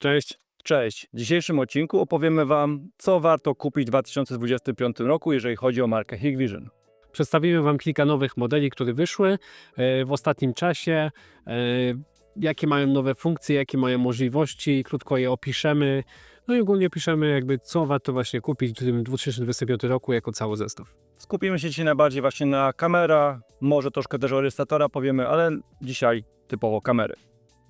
Cześć. Cześć. W dzisiejszym odcinku opowiemy Wam, co warto kupić w 2025 roku, jeżeli chodzi o markę Hikvision. Przedstawimy Wam kilka nowych modeli, które wyszły e, w ostatnim czasie. e, Jakie mają nowe funkcje, jakie mają możliwości, krótko je opiszemy. No i ogólnie opiszemy jakby co warto właśnie kupić w tym 2025 roku jako cały zestaw. Skupimy się dzisiaj najbardziej właśnie na kamera, może troszkę też o rejestratora powiemy, ale dzisiaj typowo kamery.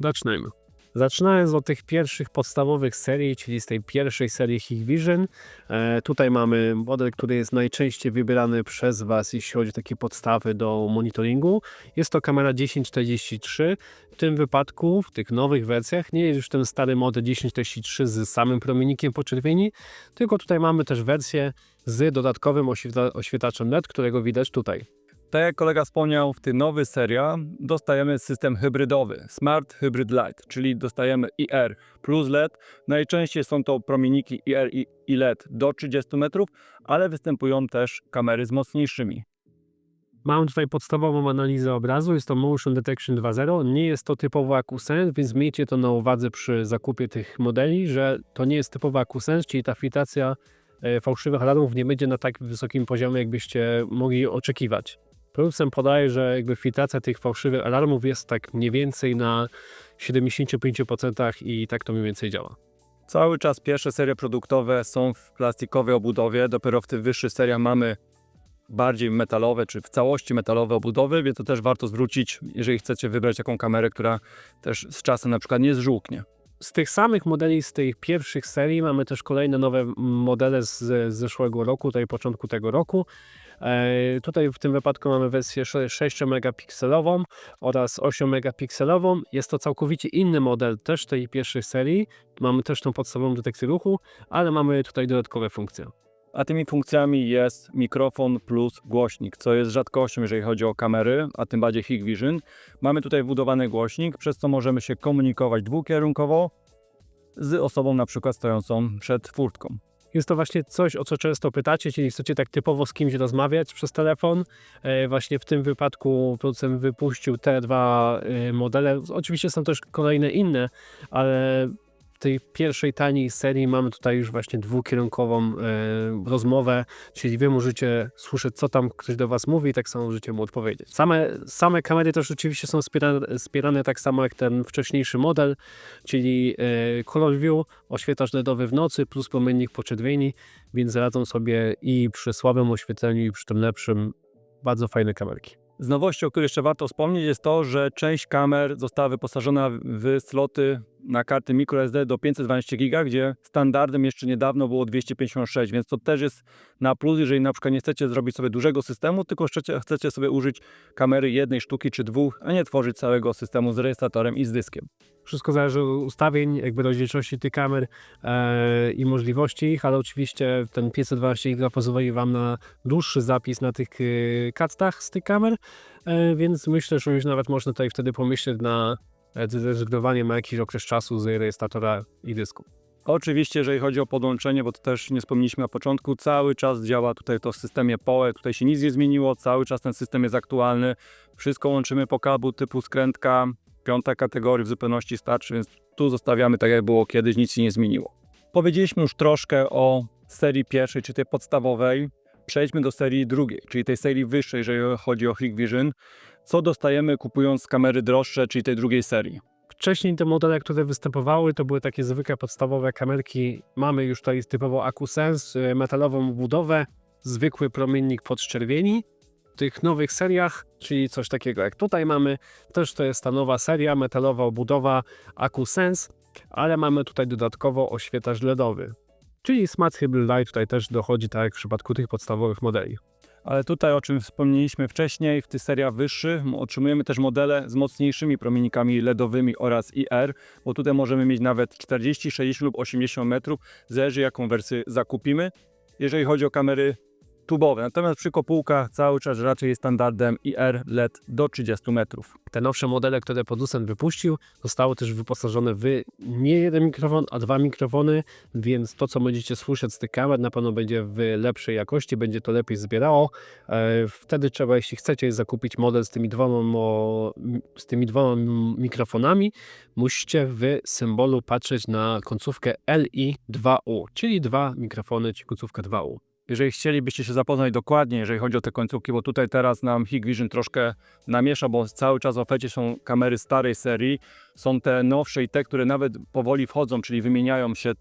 Zaczynajmy. Zaczynając od tych pierwszych podstawowych serii, czyli z tej pierwszej serii Hikvision. E, tutaj mamy model, który jest najczęściej wybierany przez Was, jeśli chodzi o takie podstawy do monitoringu. Jest to kamera 1043. W tym wypadku, w tych nowych wersjach, nie jest już ten stary model 1043 z samym promiennikiem poczerwieni, tylko tutaj mamy też wersję z dodatkowym oświetla- oświetlaczem LED, którego widać tutaj. Tak jak kolega wspomniał, w tej nowej seria dostajemy system hybrydowy, Smart Hybrid Light, czyli dostajemy IR plus LED. Najczęściej są to promienniki IR i LED do 30 metrów, ale występują też kamery z mocniejszymi. Mam tutaj podstawową analizę obrazu, jest to Motion Detection 2.0. Nie jest to typowo AcuSense, więc miejcie to na uwadze przy zakupie tych modeli, że to nie jest typowo AcuSense, czyli ta filtracja e, fałszywych alarmów nie będzie na tak wysokim poziomie, jakbyście mogli oczekiwać. Producent podaje, że jakby filtracja tych fałszywych alarmów jest tak mniej więcej na 75% i tak to mniej więcej działa. Cały czas pierwsze serie produktowe są w plastikowej obudowie, dopiero w tych wyższych seriach mamy bardziej metalowe, czy w całości metalowe obudowy, więc to też warto zwrócić, jeżeli chcecie wybrać taką kamerę, która też z czasem na przykład nie zżółknie. Z tych samych modeli, z tych pierwszych serii, mamy też kolejne nowe modele z, z zeszłego roku, tutaj początku tego roku. E, tutaj w tym wypadku mamy wersję 6 megapikselową oraz 8 megapikselową. Jest to całkowicie inny model też tej pierwszej serii. Mamy też tą podstawową detekcję ruchu, ale mamy tutaj dodatkowe funkcje. A tymi funkcjami jest mikrofon plus głośnik, co jest rzadkością, jeżeli chodzi o kamery, a tym bardziej Hikvision. Mamy tutaj wbudowany głośnik, przez co możemy się komunikować dwukierunkowo z osobą na przykład stojącą przed furtką. Jest to właśnie coś, o co często pytacie, czyli chcecie tak typowo z kimś rozmawiać przez telefon. E, Właśnie w tym wypadku producent wypuścił te dwa e, modele. Oczywiście są też kolejne inne, ale tej pierwszej taniej serii mamy tutaj już właśnie dwukierunkową e, rozmowę, czyli wy możecie słyszeć, co tam ktoś do was mówi i tak samo możecie mu odpowiedzieć. Same, same kamery też oczywiście są wspierane, wspierane tak samo jak ten wcześniejszy model, czyli e, Color View, oświetlacz LEDowy w nocy plus promiennik poczerwieni, więc radzą sobie i przy słabym oświetleniu i przy tym lepszym bardzo fajne kamerki. Z nowości, o której jeszcze warto wspomnieć, jest to, że część kamer została wyposażona w sloty na karty microSD do 512 GB, gdzie standardem jeszcze niedawno było 256, więc to też jest na plus, jeżeli na przykład nie chcecie zrobić sobie dużego systemu, tylko chcecie, sobie użyć kamery jednej sztuki czy dwóch, a nie tworzyć całego systemu z rejestratorem i z dyskiem. Wszystko zależy od ustawień, jakby rozdzielczości tych kamer e, i możliwości ich, ale oczywiście ten 512 GB pozwoli Wam na dłuższy zapis na tych e, kartach z tych kamer, e, więc myślę, że już nawet można tutaj wtedy pomyśleć na zrezygnowanie na jakiś okres czasu z rejestratora i dysku. Oczywiście, jeżeli chodzi o podłączenie, bo to też nie wspomnieliśmy na początku, cały czas działa tutaj to w systemie PoE, tutaj się nic nie zmieniło, cały czas ten system jest aktualny, wszystko łączymy po kablu typu skrętka, piąta kategoria w zupełności starczy, więc tu zostawiamy tak jak było kiedyś, nic się nie zmieniło. Powiedzieliśmy już troszkę o serii pierwszej, czy tej podstawowej, przejdźmy do serii drugiej, czyli tej serii wyższej, jeżeli chodzi o Hikvision. Co dostajemy kupując kamery droższe, czyli tej drugiej serii? Wcześniej te modele, które występowały, to były takie zwykłe podstawowe kamerki. Mamy już tutaj typowo AcuSense, y, metalową budowę, zwykły promiennik podczerwieni. W tych nowych seriach, czyli coś takiego jak tutaj mamy, też to jest ta nowa seria, metalowa obudowa AcuSense, ale mamy tutaj dodatkowo oświetlacz LEDowy. Czyli Smart Hybrid Light tutaj też dochodzi tak jak w przypadku tych podstawowych modeli. Ale tutaj, o czym wspomnieliśmy wcześniej, w tych seriach wyższych otrzymujemy też modele z mocniejszymi promiennikami LEDowymi oraz IR, bo tutaj możemy mieć nawet 40, 60 lub 80 metrów, zależy jaką wersję zakupimy. Jeżeli chodzi o kamery tubowe. Natomiast przy kopułkach cały czas raczej jest standardem IR LED do 30 metrów. Te nowsze modele, które producent wypuścił, zostały też wyposażone w nie jeden mikrofon, a dwa mikrofony, więc to, co będziecie słyszeć z tych kamer, na pewno będzie w lepszej jakości, będzie to lepiej zbierało. E, Wtedy trzeba, jeśli chcecie zakupić model z tymi dwoma, z tymi dwoma mikrofonami, musicie w symbolu patrzeć na końcówkę LI2U, czyli dwa mikrofony, czyli końcówkę 2U. Jeżeli chcielibyście się zapoznać dokładnie, jeżeli chodzi o te końcówki, bo tutaj teraz nam Hikvision troszkę namiesza, bo cały czas w ofercie są kamery starej serii, są te nowsze i te, które nawet powoli wchodzą, czyli wymieniają się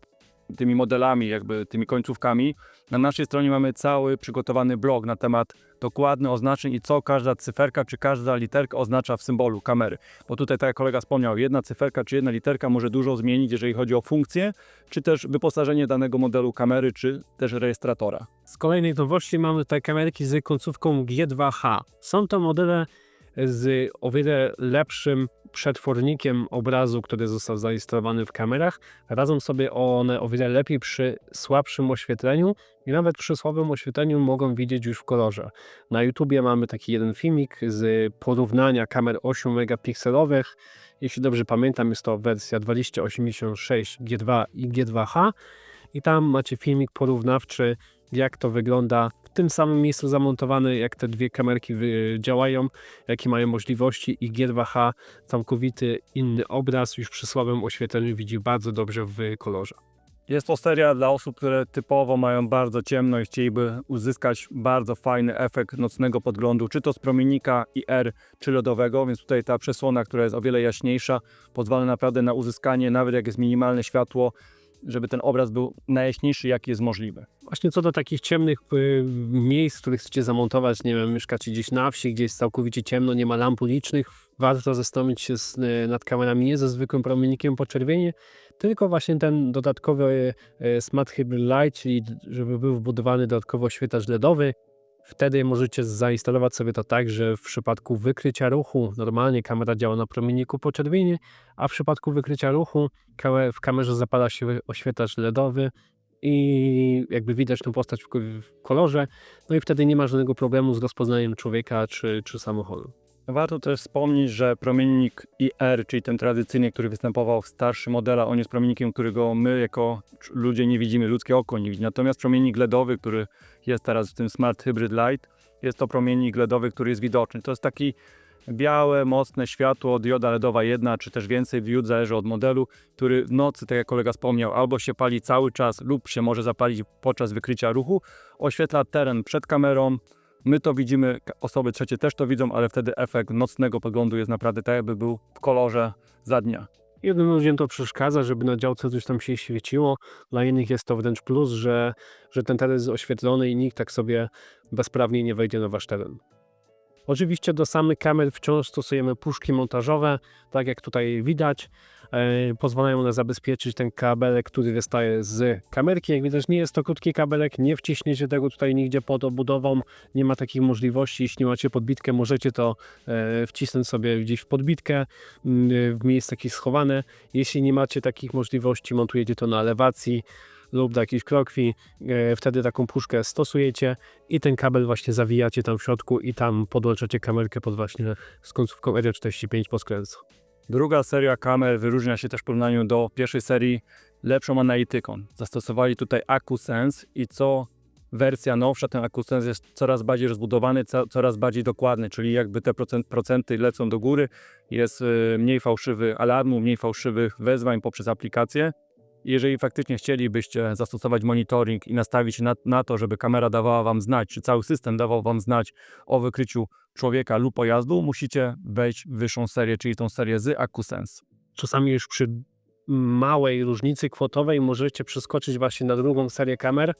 tymi modelami, jakby tymi końcówkami. Na naszej stronie mamy cały przygotowany blog na temat dokładnych oznaczeń i co każda cyferka czy każda literka oznacza w symbolu kamery. Bo tutaj, tak jak kolega wspomniał, jedna cyferka czy jedna literka może dużo zmienić, jeżeli chodzi o funkcję, czy też wyposażenie danego modelu kamery, czy też rejestratora. Z kolejnej nowości mamy tutaj kamerki z końcówką G2H. Są to modele z o wiele lepszym przetwornikiem obrazu, który został zainstalowany w kamerach. Radzą sobie one o wiele lepiej przy słabszym oświetleniu i nawet przy słabym oświetleniu mogą widzieć już w kolorze. Na YouTubie mamy taki jeden filmik z porównania kamer 8 megapikselowych. Jeśli dobrze pamiętam, jest to wersja 2086 G2 i G2H. I tam macie filmik porównawczy, jak to wygląda w tym samym miejscu zamontowane, jak te dwie kamerki działają, jakie mają możliwości i G2H całkowity inny obraz, już przy słabym oświetleniu widzi bardzo dobrze w kolorze. Jest to seria dla osób, które typowo mają bardzo ciemno i chcieliby uzyskać bardzo fajny efekt nocnego podglądu, czy to z promienika IR, czy lodowego, więc tutaj ta przesłona, która jest o wiele jaśniejsza, pozwala naprawdę na uzyskanie, nawet jak jest minimalne światło, żeby ten obraz był najjaśniejszy, jaki jest możliwy. Właśnie co do takich ciemnych y, miejsc, których chcecie zamontować, nie wiem, mieszkacie gdzieś na wsi, gdzie jest całkowicie ciemno, nie ma lamp ulicznych, warto zastanowić się z, y, nad kamerami nie ze zwykłym promiennikiem podczerwieni, tylko właśnie ten dodatkowy y, Smart Hybrid Light, czyli żeby był wbudowany dodatkowo świetlacz LEDowy. Wtedy możecie zainstalować sobie to tak, że w przypadku wykrycia ruchu normalnie kamera działa na promienniku podczerwieni, a w przypadku wykrycia ruchu w kamerze zapala się oświetlacz LEDowy i jakby widać tę postać w kolorze, no i wtedy nie ma żadnego problemu z rozpoznaniem człowieka czy, czy samochodu. Warto też wspomnieć, że promiennik IR, czyli ten tradycyjny, który występował w starszych modelach, on jest promiennikiem, którego my jako ludzie nie widzimy, ludzkie oko nie widzi. Natomiast promiennik LEDowy, który jest teraz w tym Smart Hybrid Light, jest to promiennik LEDowy, który jest widoczny. To jest taki białe, mocne światło, dioda LEDowa jedna, czy też więcej diod, zależy od modelu, który w nocy, tak jak kolega wspomniał, albo się pali cały czas lub się może zapalić podczas wykrycia ruchu, oświetla teren przed kamerą, My to widzimy, osoby trzecie też to widzą, ale wtedy efekt nocnego podglądu jest naprawdę tak, jakby był w kolorze za dnia. Jednym ludziom to przeszkadza, żeby na działce coś tam się świeciło, dla innych jest to wręcz plus, że, że ten teren jest oświetlony i nikt tak sobie bezprawnie nie wejdzie na wasz teren. Oczywiście do samych kamer wciąż stosujemy puszki montażowe, tak jak tutaj widać. E, pozwalają one zabezpieczyć ten kabelek, który wystaje z kamerki. Jak widać, nie jest to krótki kabelek, nie wciśniecie tego tutaj nigdzie pod obudową, nie ma takich możliwości. Jeśli macie podbitkę, możecie to e, wcisnąć sobie gdzieś w podbitkę, mm, w miejsce jakieś schowane. Jeśli nie macie takich możliwości, montujecie to na elewacji lub do jakiejś krokwi, e, wtedy taką puszkę stosujecie i ten kabel właśnie zawijacie tam w środku i tam podłączacie kamerkę pod właśnie z końcówką R45 po skręcu. Druga seria kamer wyróżnia się też w porównaniu do pierwszej serii lepszą analityką. Zastosowali tutaj AcuSense i co wersja nowsza, ten AcuSense jest coraz bardziej rozbudowany, co, coraz bardziej dokładny, czyli jakby te procent, procenty lecą do góry, jest y, mniej fałszywych alarmów, mniej fałszywych wezwań poprzez aplikację. Jeżeli faktycznie chcielibyście zastosować monitoring i nastawić się na, na to, żeby kamera dawała Wam znać, czy cały system dawał Wam znać o wykryciu człowieka lub pojazdu, musicie wejść w wyższą serię, czyli tą serię z AcuSense. Czasami już przy małej różnicy kwotowej możecie przeskoczyć właśnie na drugą serię kamer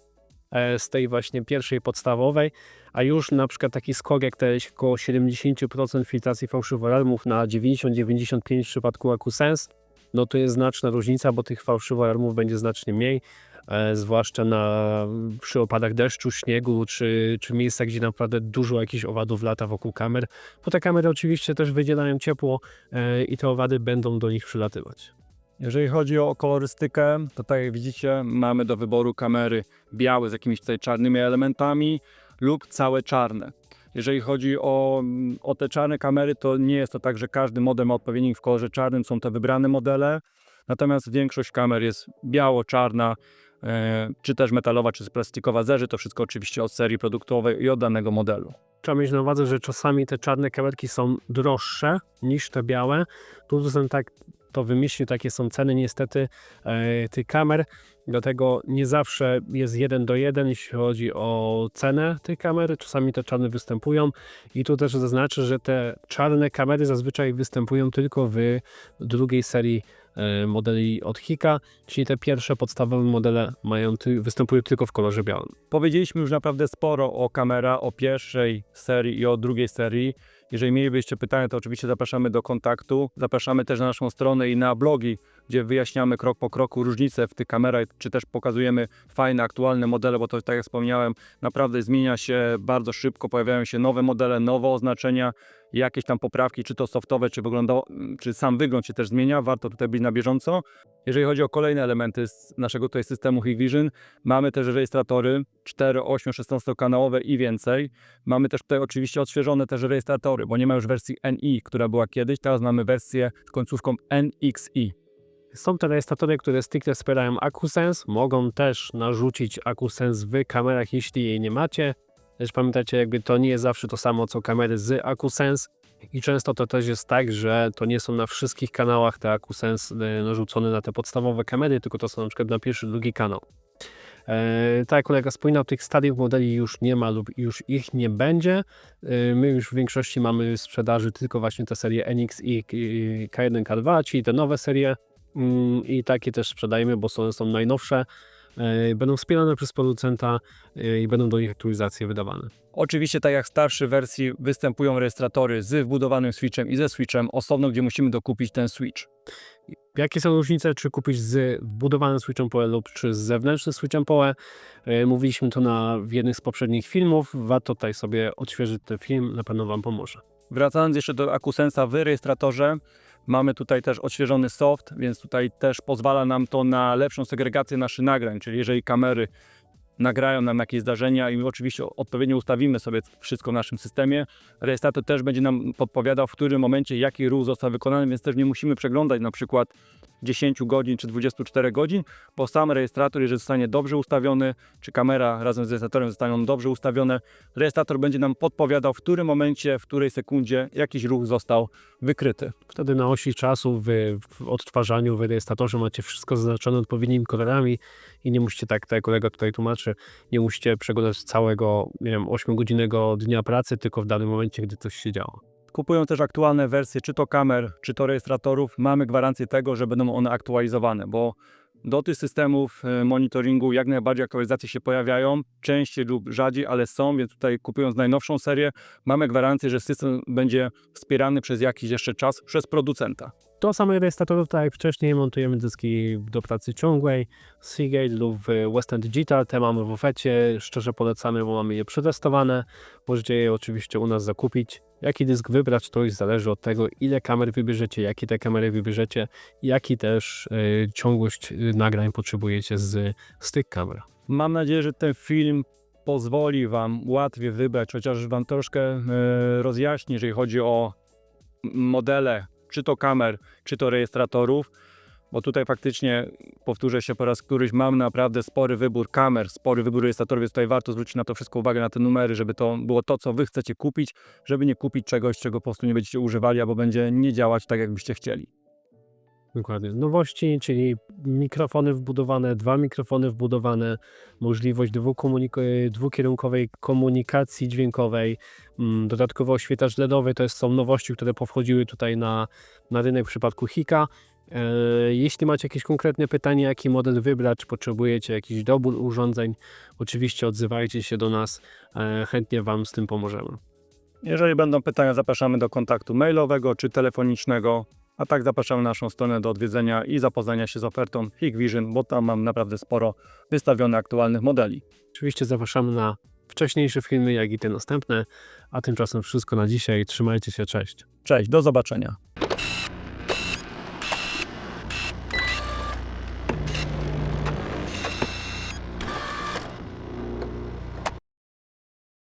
e, z tej właśnie pierwszej podstawowej, a już na przykład taki skok jak te około 70% filtracji fałszywych alarmów na 90-95 w przypadku AcuSense, no to jest znaczna różnica, bo tych fałszywych alarmów będzie znacznie mniej, e, zwłaszcza na, przy opadach deszczu, śniegu, czy, czy miejscach, gdzie naprawdę dużo jakichś owadów lata wokół kamer, bo te kamery oczywiście też wydzielają ciepło e, i te owady będą do nich przylatywać. Jeżeli chodzi o kolorystykę, to tak jak widzicie, mamy do wyboru kamery białe z jakimiś tutaj czarnymi elementami, lub całe czarne. Jeżeli chodzi o, o te czarne kamery, to nie jest to tak, że każdy model ma odpowiednik w kolorze czarnym, są to wybrane modele, natomiast większość kamer jest biało-czarna, e, czy też metalowa, czy plastikowa, zależy to wszystko oczywiście od serii produktowej i od danego modelu. Trzeba mieć na uwadze, że czasami te czarne kamerki są droższe niż te białe. Tu są tak, to wymyślił, takie są ceny niestety e, tych kamer. Dlatego nie zawsze jest jeden do jeden, jeśli chodzi o cenę tych kamer. Czasami te czarne występują. I tu też zaznaczę, że te czarne kamery zazwyczaj występują tylko w drugiej serii e, modeli od Hika, czyli te pierwsze podstawowe modele mają występują tylko w kolorze białym. Powiedzieliśmy już naprawdę sporo o kamera, o pierwszej serii i o drugiej serii. Jeżeli mielibyście pytania, to oczywiście zapraszamy do kontaktu. Zapraszamy też na naszą stronę i na blogi, gdzie wyjaśniamy krok po kroku różnice w tych kamerach, czy też pokazujemy fajne, aktualne modele, bo to, tak jak wspomniałem, naprawdę zmienia się bardzo szybko, pojawiają się nowe modele, nowe oznaczenia, jakieś tam poprawki, czy to softowe, czy, wygląda, czy sam wygląd się też zmienia, warto tutaj być na bieżąco. Jeżeli chodzi o kolejne elementy z naszego tutaj systemu Hikvision, mamy też rejestratory 4, 8, 16 kanałowe i więcej. Mamy też tutaj oczywiście odświeżone też rejestratory, bo nie ma już wersji NI, która była kiedyś, teraz mamy wersję z końcówką NXI. Są te rejestratory, które stricte wspierają AcuSense. Mogą też narzucić AcuSense w kamerach, jeśli jej nie macie. Też pamiętajcie, jakby to nie jest zawsze to samo, co kamery z AcuSense. I często to też jest tak, że to nie są na wszystkich kanałach te AcuSense e, narzucone na te podstawowe kamery, tylko to są na przykład na pierwszy, drugi kanał. E, tak jak kolega wspominał, tych starych modeli już nie ma lub już ich nie będzie. E, my już w większości mamy w sprzedaży tylko właśnie te serie NX i K1, K2, czyli te nowe serie i takie też sprzedajemy, bo są, są najnowsze. e, Będą wspierane przez producenta e, i będą do nich aktualizacje wydawane. Oczywiście, tak jak w starszej wersji, występują rejestratory z wbudowanym switchem i ze switchem osobno, gdzie musimy dokupić ten switch. Jakie są różnice, czy kupić z wbudowanym switchem PoE lub czy z zewnętrznym switchem PoE? E, Mówiliśmy to na w jednym z poprzednich filmów. Warto tutaj sobie odświeżyć ten film, na pewno Wam pomoże. Wracając jeszcze do AcuSense'a w rejestratorze, mamy tutaj też odświeżony soft, więc tutaj też pozwala nam to na lepszą segregację naszych nagrań, czyli jeżeli kamery nagrają nam jakieś zdarzenia i oczywiście odpowiednio ustawimy sobie wszystko w naszym systemie, rejestrator też będzie nam podpowiadał, w którym momencie jaki ruch został wykonany, więc też nie musimy przeglądać na przykład 10 godzin czy 24 godzin, bo sam rejestrator, jeżeli zostanie dobrze ustawiony, czy kamera razem z rejestratorem zostaną dobrze ustawione, rejestrator będzie nam podpowiadał, w którym momencie, w której sekundzie jakiś ruch został wykryty. Wtedy na osi czasu w, w odtwarzaniu, w rejestratorze macie wszystko zaznaczone odpowiednimi kolorami i nie musicie, tak, tak jak kolega tutaj tłumaczy, nie musicie przeglądać całego, nie wiem, 8-godzinnego dnia pracy, tylko w danym momencie, gdy coś się działo. Kupują też aktualne wersje, czy to kamer, czy to rejestratorów. Mamy gwarancję tego, że będą one aktualizowane, bo do tych systemów e, monitoringu jak najbardziej aktualizacje się pojawiają, częściej lub rzadziej, ale są, więc tutaj kupując najnowszą serię, mamy gwarancję, że system będzie wspierany przez jakiś jeszcze czas przez producenta. Do samych rejestratorów, tak jak wcześniej, montujemy dyski do pracy ciągłej, Seagate lub w Western Digital, te mamy w ofecie, szczerze polecamy, bo mamy je przetestowane. Możecie je oczywiście u nas zakupić. Jaki dysk wybrać, to już zależy od tego, ile kamer wybierzecie, jakie te kamery wybierzecie, jaki też y, ciągłość y, nagrań potrzebujecie z, z tych kamer. Mam nadzieję, że ten film pozwoli Wam łatwiej wybrać, chociaż Wam troszkę e, rozjaśni, jeżeli chodzi o modele, czy to kamer, czy to rejestratorów, bo tutaj faktycznie, powtórzę się po raz któryś, mam naprawdę spory wybór kamer, spory wybór rejestratorów, więc tutaj warto zwrócić na to wszystko uwagę, na te numery, żeby to było to, co Wy chcecie kupić, żeby nie kupić czegoś, czego po prostu nie będziecie używali, albo będzie nie działać tak, jakbyście chcieli. Dokładnie. Nowości, czyli mikrofony wbudowane, dwa mikrofony wbudowane, możliwość dwukierunkowej komunikacji dźwiękowej, mm, dodatkowo oświetlacz LEDowy, to jest, są nowości, które powchodziły tutaj na, na rynek w przypadku Hika. E, Jeśli macie jakieś konkretne pytanie, jaki model wybrać, czy potrzebujecie jakiś dobór urządzeń, oczywiście odzywajcie się do nas, e, chętnie Wam z tym pomożemy. Jeżeli będą pytania, zapraszamy do kontaktu mailowego czy telefonicznego, a tak zapraszamy na naszą stronę do odwiedzenia i zapoznania się z ofertą Hikvision, bo tam mam naprawdę sporo wystawionych aktualnych modeli. Oczywiście zapraszamy na wcześniejsze filmy, jak i te następne, a tymczasem wszystko na dzisiaj. Trzymajcie się, cześć. Cześć, do zobaczenia.